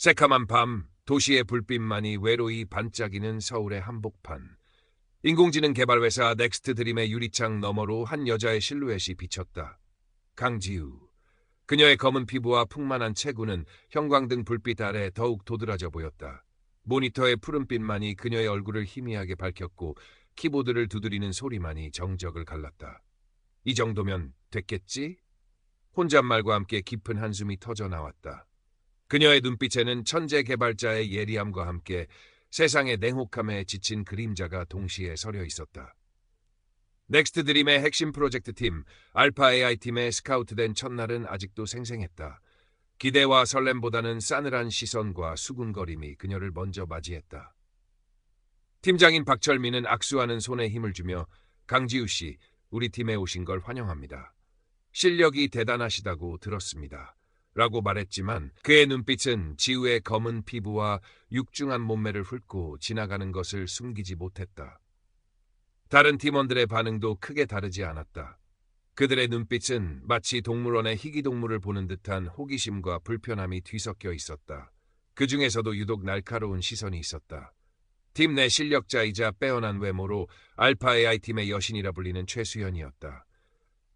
새카만 밤, 도시의 불빛만이 외로이 반짝이는 서울의 한복판. 인공지능 개발 회사 넥스트 드림의 유리창 너머로 한 여자의 실루엣이 비쳤다. 강지우. 그녀의 검은 피부와 풍만한 체구는 형광등 불빛 아래 더욱 도드라져 보였다. 모니터의 푸른빛만이 그녀의 얼굴을 희미하게 밝혔고 키보드를 두드리는 소리만이 정적을 갈랐다. 이 정도면 됐겠지? 혼잣말과 함께 깊은 한숨이 터져 나왔다. 그녀의 눈빛에는 천재 개발자의 예리함과 함께 세상의 냉혹함에 지친 그림자가 동시에 서려 있었다. 넥스트 드림의 핵심 프로젝트 팀, 알파 AI 팀의 스카우트된 첫날은 아직도 생생했다. 기대와 설렘보다는 싸늘한 시선과 수군거림이 그녀를 먼저 맞이했다. 팀장인 박철민은 악수하는 손에 힘을 주며 강지우 씨, 우리 팀에 오신 걸 환영합니다. 실력이 대단하시다고 들었습니다. 라고 말했지만 그의 눈빛은 지우의 검은 피부와 육중한 몸매를 훑고 지나가는 것을 숨기지 못했다. 다른 팀원들의 반응도 크게 다르지 않았다. 그들의 눈빛은 마치 동물원의 희귀동물을 보는 듯한 호기심과 불편함이 뒤섞여 있었다. 그 중에서도 유독 날카로운 시선이 있었다. 팀 내 실력자이자 빼어난 외모로 알파 AI 팀의 여신이라 불리는 최수연이었다.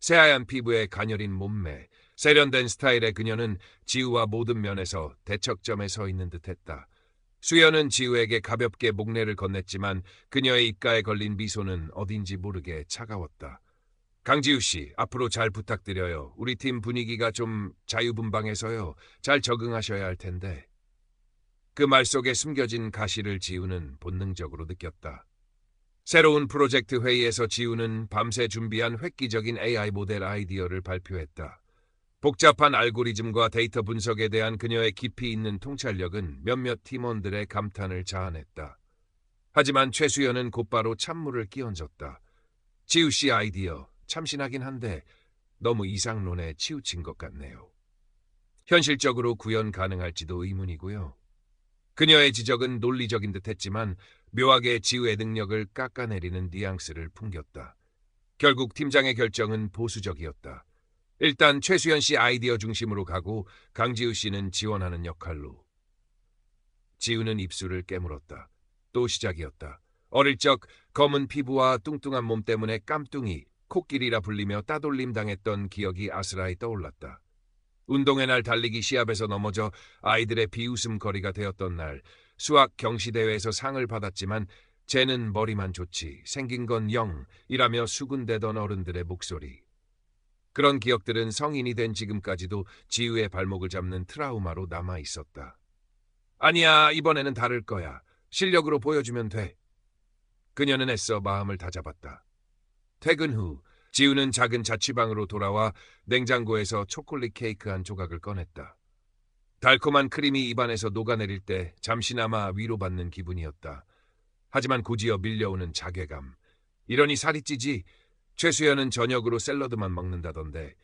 새하얀 피부에 가녀린 몸매, 세련된 스타일의 그녀는 지우와 모든 면에서 대척점에 서 있는 듯했다. 수연은 지우에게 가볍게 목례를 건넸지만 그녀의 입가에 걸린 미소는 어딘지 모르게 차가웠다. 강지우 씨, 앞으로 잘 부탁드려요. 우리 팀 분위기가 좀 자유분방해서요. 잘 적응하셔야 할 텐데. 그 말 속에 숨겨진 가시를 지우는 본능적으로 느꼈다. 새로운 프로젝트 회의에서 지우는 밤새 준비한 획기적인 AI 모델 아이디어를 발표했다. 복잡한 알고리즘과 데이터 분석에 대한 그녀의 깊이 있는 통찰력은 몇몇 팀원들의 감탄을 자아냈다. 하지만 최수연은 곧바로 찬물을 끼얹었다. 지우 씨 아이디어 참신하긴 한데 너무 이상론에 치우친 것 같네요. 현실적으로 구현 가능할지도 의문이고요. 그녀의 지적은 논리적인 듯 했지만 묘하게 지우의 능력을 깎아내리는 뉘앙스를 풍겼다. 결국 팀장의 결정은 보수적이었다. 일단 최수연 씨 아이디어 중심으로 가고 강지우 씨는 지원하는 역할로. 지우는 입술을 깨물었다. 또 시작이었다. 어릴 적 검은 피부와 뚱뚱한 몸 때문에 깜뚱이, 코끼리라 불리며 따돌림 당했던 기억이 아스라이 떠올랐다. 운동의 날 달리기 시합에서 넘어져 아이들의 비웃음거리가 되었던 날 수학 경시대회에서 상을 받았지만 쟤는 머리만 좋지 생긴 건 영이라며 수군대던 어른들의 목소리. 그런 기억들은 성인이 된 지금까지도 지우의 발목을 잡는 트라우마로 남아 있었다. 아니야, 이번에는 다를 거야. 실력으로 보여주면 돼. 그녀는 애써 마음을 다잡았다. 퇴근 후 지우는 작은 자취방으로 돌아와 냉장고에서 초콜릿 케이크 한 조각을 꺼냈다. 달콤한 크림이 입안에서 녹아내릴 때 잠시나마 위로받는 기분이었다. 하지만 곧이어 밀려오는 자괴감. 이러니 살이 찌지. 최수연은 저녁으로 샐러드만 먹는다던데.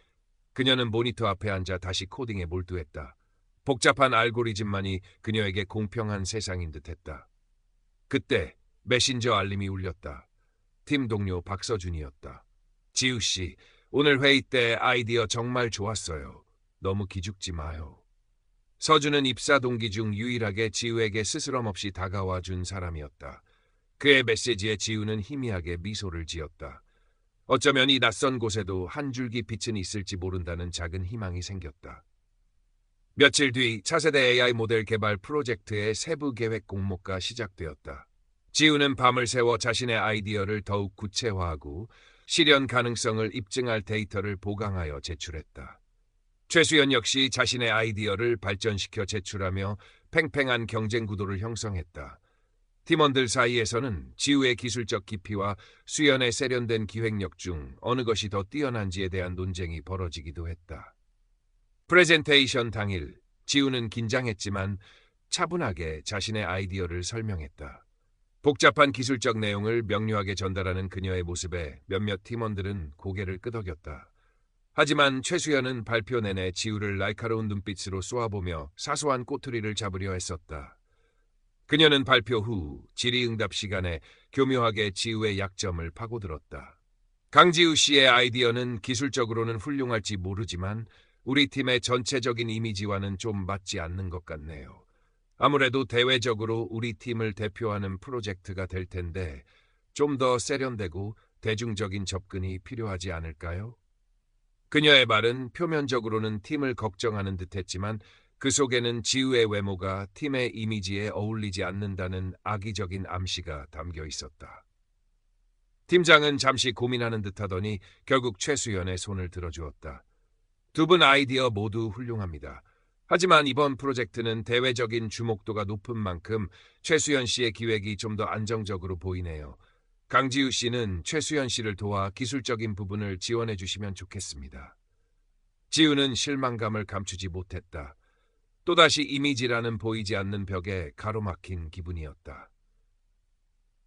그녀는 모니터 앞에 앉아 다시 코딩에 몰두했다. 복잡한 알고리즘만이 그녀에게 공평한 세상인 듯했다. 그때 메신저 알림이 울렸다. 팀 동료 박서준이었다. 지우 씨, 오늘 회의 때 아이디어 정말 좋았어요. 너무 기죽지 마요. 서준은 입사 동기 중 유일하게 지우에게 스스럼 없이 다가와 준 사람이었다. 그의 메시지에 지우는 희미하게 미소를 지었다. 어쩌면 이 낯선 곳에도 한 줄기 빛은 있을지 모른다는 작은 희망이 생겼다. 며칠 뒤 차세대 AI 모델 개발 프로젝트의 세부 계획 공모가 시작되었다. 지우는 밤을 새워 자신의 아이디어를 더욱 구체화하고 실현 가능성을 입증할 데이터를 보강하여 제출했다. 최수연 역시 자신의 아이디어를 발전시켜 제출하며 팽팽한 경쟁 구도를 형성했다. 팀원들 사이에서는 지우의 기술적 깊이와 수연의 세련된 기획력 중 어느 것이 더 뛰어난지에 대한 논쟁이 벌어지기도 했다. 프레젠테이션 당일 지우는 긴장했지만 차분하게 자신의 아이디어를 설명했다. 복잡한 기술적 내용을 명료하게 전달하는 그녀의 모습에 몇몇 팀원들은 고개를 끄덕였다. 하지만 최수연은 발표 내내 지우를 날카로운 눈빛으로 쏘아보며 사소한 꼬투리를 잡으려 했었다. 그녀는 발표 후 질의응답 시간에 교묘하게 지우의 약점을 파고들었다. 강지우 씨의 아이디어는 기술적으로는 훌륭할지 모르지만 우리 팀의 전체적인 이미지와는 좀 맞지 않는 것 같네요. 아무래도 대외적으로 우리 팀을 대표하는 프로젝트가 될 텐데 좀 더 세련되고 대중적인 접근이 필요하지 않을까요? 그녀의 말은 표면적으로는 팀을 걱정하는 듯했지만 그 속에는 지우의 외모가 팀의 이미지에 어울리지 않는다는 악의적인 암시가 담겨 있었다. 팀장은 잠시 고민하는 듯하더니 결국 최수연의 손을 들어주었다. 두 분 아이디어 모두 훌륭합니다. 하지만 이번 프로젝트는 대외적인 주목도가 높은 만큼 최수연 씨의 기획이 좀 더 안정적으로 보이네요. 강지우 씨는 최수연 씨를 도와 기술적인 부분을 지원해 주시면 좋겠습니다. 지우는 실망감을 감추지 못했다. 또다시 이미지라는 보이지 않는 벽에 가로막힌 기분이었다.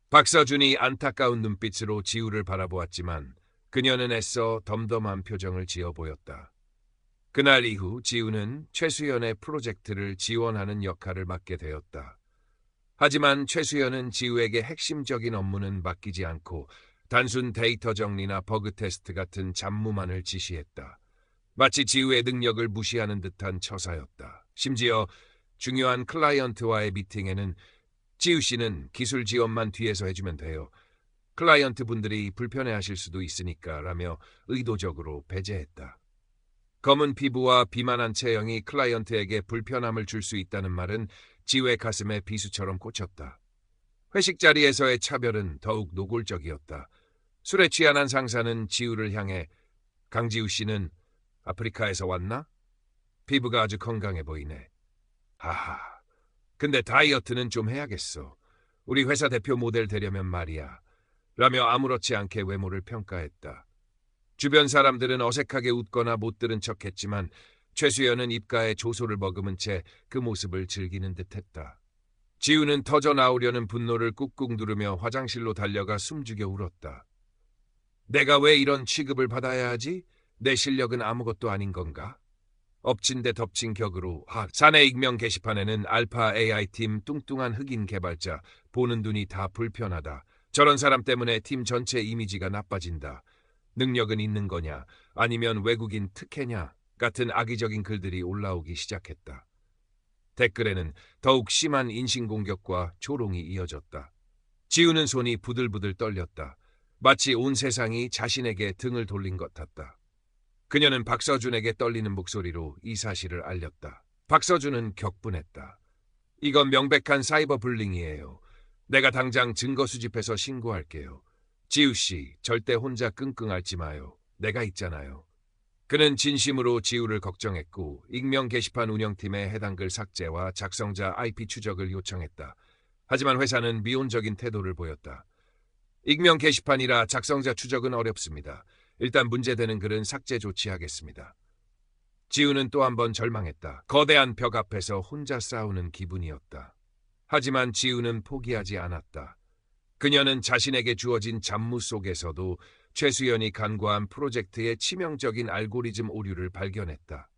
박서준이 안타까운 눈빛으로 지우를 바라보았지만 그녀는 애써 덤덤한 표정을 지어 보였다. 그날 이후 지우는 최수연의 프로젝트를 지원하는 역할을 맡게 되었다. 하지만 최수연은 지우에게 핵심적인 업무는 맡기지 않고 단순 데이터 정리나 버그 테스트 같은 잡무만을 지시했다. 마치 지우의 능력을 무시하는 듯한 처사였다. 심지어 중요한 클라이언트와의 미팅에는 지우 씨는 기술 지원만 뒤에서 해주면 돼요. 클라이언트 분들이 불편해하실 수도 있으니까 라며 의도적으로 배제했다. 검은 피부와 비만한 체형이 클라이언트에게 불편함을 줄 수 있다는 말은 지우의 가슴에 비수처럼 꽂혔다. 회식 자리에서의 차별은 더욱 노골적이었다. 술에 취한 한 상사는 지우를 향해 강지우 씨는 아프리카에서 왔나? 피부가 아주 건강해 보이네. 하하. 근데 다이어트는 좀 해야겠어. 우리 회사 대표 모델 되려면 말이야. 라며 아무렇지 않게 외모를 평가했다. 주변 사람들은 어색하게 웃거나 못 들은 척했지만 최수연은 입가에 조소를 머금은 채 그 모습을 즐기는 듯했다. 지우는 터져 나오려는 분노를 꾹꾹 누르며 화장실로 달려가 숨죽여 울었다. 내가 왜 이런 취급을 받아야 하지? 내 실력은 아무것도 아닌 건가? 엎친 데 덮친 격으로 하 사내 익명 게시판에는 알파 AI팀 뚱뚱한 흑인 개발자 보는 눈이 다 불편하다. 저런 사람 때문에 팀 전체 이미지가 나빠진다. 능력은 있는 거냐 아니면 외국인 특혜냐 같은 악의적인 글들이 올라오기 시작했다. 댓글에는 더욱 심한 인신공격과 조롱이 이어졌다. 지우는 손이 부들부들 떨렸다. 마치 온 세상이 자신에게 등을 돌린 것 같다. 그녀는 박서준에게 떨리는 목소리로 이 사실을 알렸다. 박서준은 격분했다. 이건 명백한 사이버 불링이에요. 내가 당장 증거 수집해서 신고할게요. 지우 씨, 절대 혼자 끙끙 앓지 마요. 내가 있잖아요. 그는 진심으로 지우를 걱정했고 익명 게시판 운영팀에 해당 글 삭제와 작성자 IP 추적을 요청했다. 하지만 회사는 미온적인 태도를 보였다. 익명 게시판이라 작성자 추적은 어렵습니다. 일단 문제되는 글은 삭제 조치하겠습니다. 지우는 또 한 번 절망했다. 거대한 벽 앞에서 혼자 싸우는 기분이었다. 하지만 지우는 포기하지 않았다. 그녀는 자신에게 주어진 잡무 속에서도 최수연이 간과한 프로젝트의 치명적인 알고리즘 오류를 발견했다.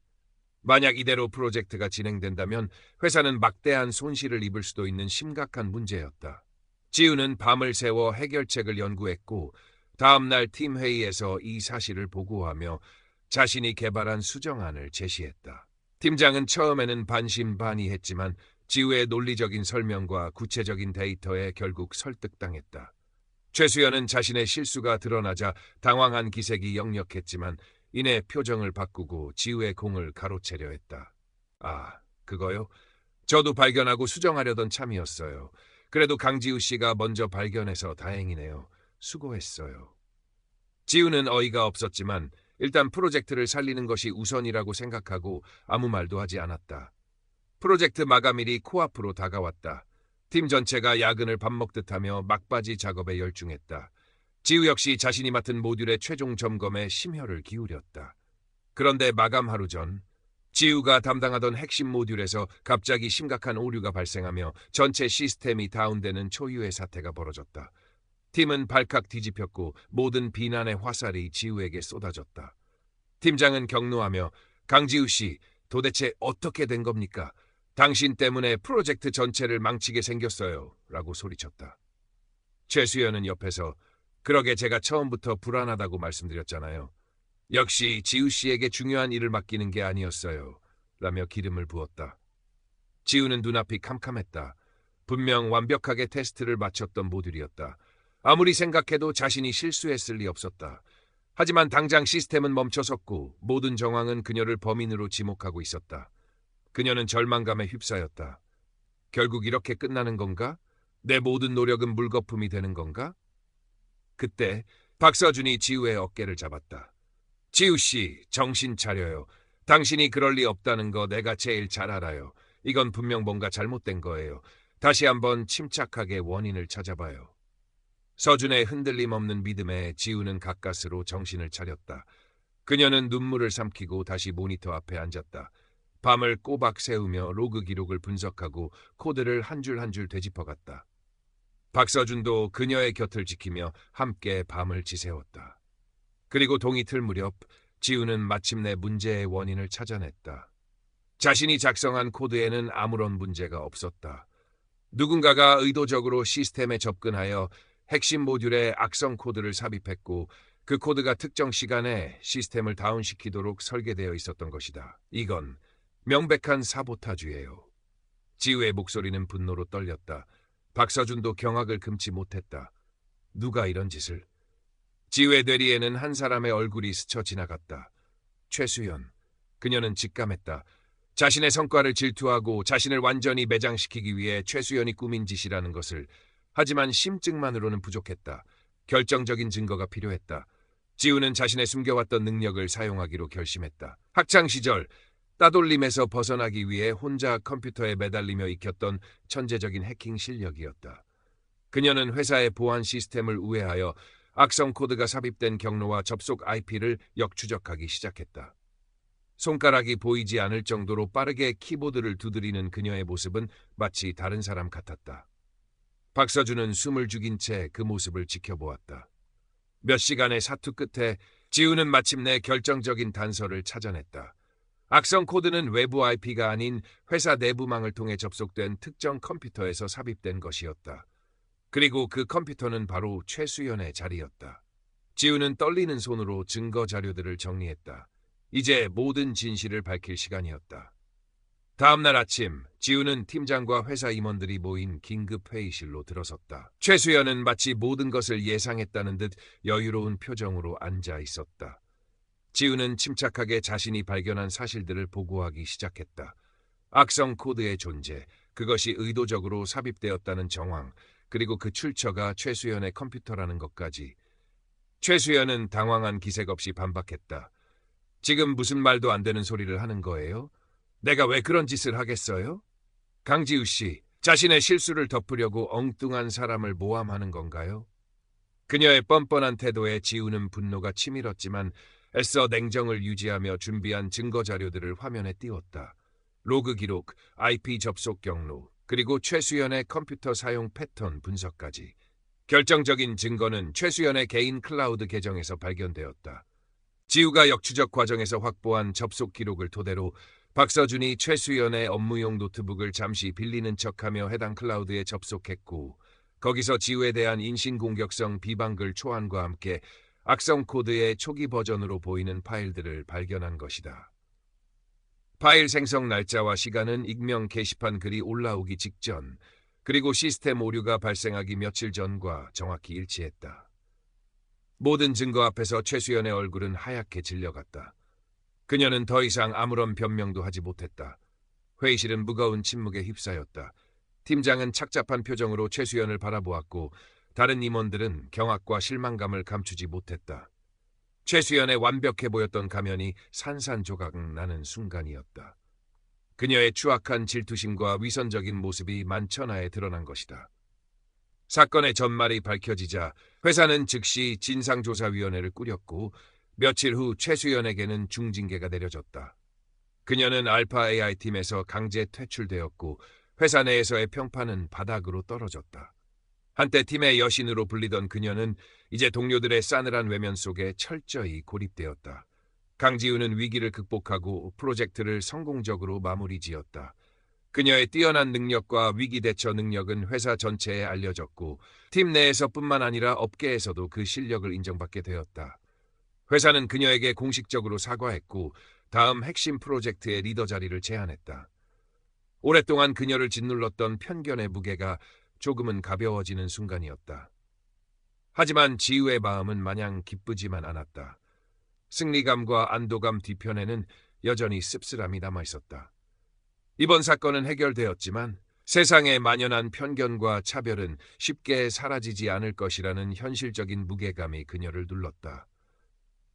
만약 이대로 프로젝트가 진행된다면 회사는 막대한 손실을 입을 수도 있는 심각한 문제였다. 지우는 밤을 새워 해결책을 연구했고 다음 날 팀 회의에서 이 사실을 보고하며 자신이 개발한 수정안을 제시했다. 팀장은 처음에는 반신반의했지만 지우의 논리적인 설명과 구체적인 데이터에 결국 설득당했다. 최수연은 자신의 실수가 드러나자 당황한 기색이 역력했지만 이내 표정을 바꾸고 지우의 공을 가로채려 했다. 아, 그거요? 저도 발견하고 수정하려던 참이었어요. 그래도 강지우 씨가 먼저 발견해서 다행이네요. 수고했어요. 지우는 어이가 없었지만 일단 프로젝트를 살리는 것이 우선이라고 생각하고 아무 말도 하지 않았다. 프로젝트 마감일이 코앞으로 다가왔다. 팀 전체가 야근을 밥 먹듯 하며 막바지 작업에 열중했다. 지우 역시 자신이 맡은 모듈의 최종 점검에 심혈을 기울였다. 그런데 마감 하루 전 지우가 담당하던 핵심 모듈에서 갑자기 심각한 오류가 발생하며 전체 시스템이 다운되는 초유의 사태가 벌어졌다. 팀은 발칵 뒤집혔고 모든 비난의 화살이 지우에게 쏟아졌다. 팀장은 경로하며 강지우 씨 도대체 어떻게 된 겁니까? 당신 때문에 프로젝트 전체를 망치게 생겼어요. 라고 소리쳤다. 최수연은 옆에서 그러게 제가 처음부터 불안하다고 말씀드렸잖아요. 역시 지우 씨에게 중요한 일을 맡기는 게 아니었어요. 라며 기름을 부었다. 지우는 눈앞이 캄캄했다. 분명 완벽하게 테스트를 마쳤던 모듈이었다. 아무리 생각해도 자신이 실수했을 리 없었다. 하지만 당장 시스템은 멈춰섰고 모든 정황은 그녀를 범인으로 지목하고 있었다. 그녀는 절망감에 휩싸였다. 결국 이렇게 끝나는 건가? 내 모든 노력은 물거품이 되는 건가? 그때 박서준이 지우의 어깨를 잡았다. 지우 씨, 정신 차려요. 당신이 그럴 리 없다는 거 내가 제일 잘 알아요. 이건 분명 뭔가 잘못된 거예요. 다시 한번 침착하게 원인을 찾아봐요. 서준의 흔들림 없는 믿음에 지우는 가까스로 정신을 차렸다. 그녀는 눈물을 삼키고 다시 모니터 앞에 앉았다. 밤을 꼬박 세우며 로그 기록을 분석하고 코드를 한줄 한 줄 되짚어갔다. 박서준도 그녀의 곁을 지키며 함께 밤을 지새웠다. 그리고 동이 틀 무렵 지우는 마침내 문제의 원인을 찾아냈다. 자신이 작성한 코드에는 아무런 문제가 없었다. 누군가가 의도적으로 시스템에 접근하여 핵심 모듈에 악성 코드를 삽입했고 그 코드가 특정 시간에 시스템을 다운시키도록 설계되어 있었던 것이다. 이건 명백한 사보타주예요. 지우의 목소리는 분노로 떨렸다. 박서준도 경악을 금치 못했다. 누가 이런 짓을? 지우의 뇌리에는 한 사람의 얼굴이 스쳐 지나갔다. 최수연. 그녀는 직감했다. 자신의 성과를 질투하고 자신을 완전히 매장시키기 위해 최수연이 꾸민 짓이라는 것을 하지만 심증만으로는 부족했다. 결정적인 증거가 필요했다. 지우는 자신의 숨겨왔던 능력을 사용하기로 결심했다. 학창 시절 따돌림에서 벗어나기 위해 혼자 컴퓨터에 매달리며 익혔던 천재적인 해킹 실력이었다. 그녀는 회사의 보안 시스템을 우회하여 악성 코드가 삽입된 경로와 접속 IP를 역추적하기 시작했다. 손가락이 보이지 않을 정도로 빠르게 키보드를 두드리는 그녀의 모습은 마치 다른 사람 같았다. 박서준은 숨을 죽인 채 그 모습을 지켜보았다. 몇 시간의 사투 끝에 지우는 마침내 결정적인 단서를 찾아냈다. 악성 코드는 외부 IP가 아닌 회사 내부망을 통해 접속된 특정 컴퓨터에서 삽입된 것이었다. 그리고 그 컴퓨터는 바로 최수연의 자리였다. 지우는 떨리는 손으로 증거 자료들을 정리했다. 이제 모든 진실을 밝힐 시간이었다. 다음 날 아침 지우는 팀장과 회사 임원들이 모인 긴급 회의실로 들어섰다. 최수연은 마치 모든 것을 예상했다는 듯 여유로운 표정으로 앉아 있었다. 지우는 침착하게 자신이 발견한 사실들을 보고하기 시작했다. 악성 코드의 존재, 그것이 의도적으로 삽입되었다는 정황, 그리고 그 출처가 최수연의 컴퓨터라는 것까지. 최수연은 당황한 기색 없이 반박했다. 지금 무슨 말도 안 되는 소리를 하는 거예요? 내가 왜 그런 짓을 하겠어요? 강지우 씨, 자신의 실수를 덮으려고 엉뚱한 사람을 모함하는 건가요? 그녀의 뻔뻔한 태도에 지우는 분노가 치밀었지만 애써 냉정을 유지하며 준비한 증거 자료들을 화면에 띄웠다. 로그 기록, IP 접속 경로, 그리고 최수연의 컴퓨터 사용 패턴 분석까지. 결정적인 증거는 최수연의 개인 클라우드 계정에서 발견되었다. 지우가 역추적 과정에서 확보한 접속 기록을 토대로 박서준이 최수연의 업무용 노트북을 잠시 빌리는 척하며 해당 클라우드에 접속했고 거기서 지우에 대한 인신공격성 비방글 초안과 함께 악성 코드의 초기 버전으로 보이는 파일들을 발견한 것이다. 파일 생성 날짜와 시간은 익명 게시판 글이 올라오기 직전 그리고 시스템 오류가 발생하기 며칠 전과 정확히 일치했다. 모든 증거 앞에서 최수연의 얼굴은 하얗게 질려갔다. 그녀는 더 이상 아무런 변명도 하지 못했다. 회의실은 무거운 침묵에 휩싸였다. 팀장은 착잡한 표정으로 최수연을 바라보았고 다른 임원들은 경악과 실망감을 감추지 못했다. 최수연의 완벽해 보였던 가면이 산산조각 나는 순간이었다. 그녀의 추악한 질투심과 위선적인 모습이 만천하에 드러난 것이다. 사건의 전말이 밝혀지자 회사는 즉시 진상조사위원회를 꾸렸고 며칠 후 최수연에게는 중징계가 내려졌다. 그녀는 알파 AI 팀에서 강제 퇴출되었고 회사 내에서의 평판은 바닥으로 떨어졌다. 한때 팀의 여신으로 불리던 그녀는 이제 동료들의 싸늘한 외면 속에 철저히 고립되었다. 강지우는 위기를 극복하고 프로젝트를 성공적으로 마무리 지었다. 그녀의 뛰어난 능력과 위기 대처 능력은 회사 전체에 알려졌고 팀 내에서뿐만 아니라 업계에서도 그 실력을 인정받게 되었다. 회사는 그녀에게 공식적으로 사과했고 다음 핵심 프로젝트의 리더 자리를 제안했다. 오랫동안 그녀를 짓눌렀던 편견의 무게가 조금은 가벼워지는 순간이었다. 하지만 지우의 마음은 마냥 기쁘지만 않았다. 승리감과 안도감 뒤편에는 여전히 씁쓸함이 남아 있었다. 이번 사건은 해결되었지만 세상에 만연한 편견과 차별은 쉽게 사라지지 않을 것이라는 현실적인 무게감이 그녀를 눌렀다.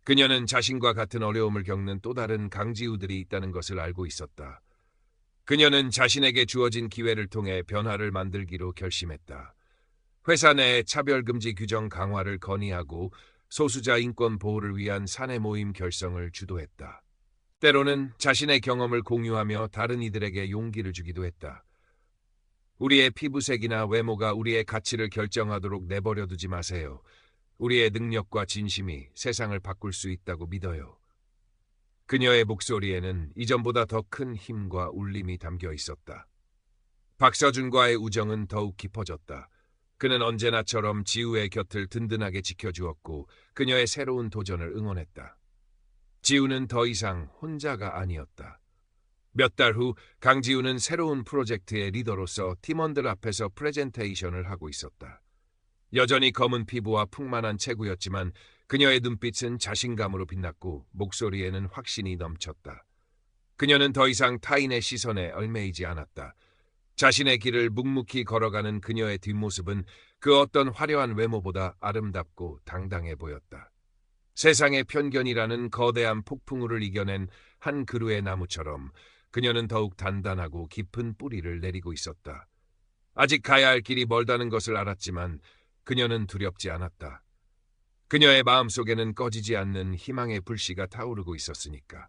그녀는 자신과 같은 어려움을 겪는 또 다른 강지우들이 있다는 것을 알고 있었다. 그녀는 자신에게 주어진 기회를 통해 변화를 만들기로 결심했다. 회사 내 차별금지 규정 강화를 건의하고 소수자 인권 보호를 위한 사내 모임 결성을 주도했다. 때로는 자신의 경험을 공유하며 다른 이들에게 용기를 주기도 했다. 우리의 피부색이나 외모가 우리의 가치를 결정하도록 내버려 두지 마세요. 우리의 능력과 진심이 세상을 바꿀 수 있다고 믿어요. 그녀의 목소리에는 이전보다 더 큰 힘과 울림이 담겨 있었다. 박서준과의 우정은 더욱 깊어졌다. 그는 언제나처럼 지우의 곁을 든든하게 지켜주었고 그녀의 새로운 도전을 응원했다. 지우는 더 이상 혼자가 아니었다. 몇 달 후 강지우는 새로운 프로젝트의 리더로서 팀원들 앞에서 프레젠테이션을 하고 있었다. 여전히 검은 피부와 풍만한 체구였지만 그녀의 눈빛은 자신감으로 빛났고 목소리에는 확신이 넘쳤다. 그녀는 더 이상 타인의 시선에 얽매이지 않았다. 자신의 길을 묵묵히 걸어가는 그녀의 뒷모습은 그 어떤 화려한 외모보다 아름답고 당당해 보였다. 세상의 편견이라는 거대한 폭풍우를 이겨낸 한 그루의 나무처럼 그녀는 더욱 단단하고 깊은 뿌리를 내리고 있었다. 아직 가야 할 길이 멀다는 것을 알았지만 그녀는 두렵지 않았다. 그녀의 마음속에는 꺼지지 않는 희망의 불씨가 타오르고 있었으니까.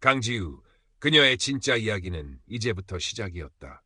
강지우, 그녀의 진짜 이야기는 이제부터 시작이었다.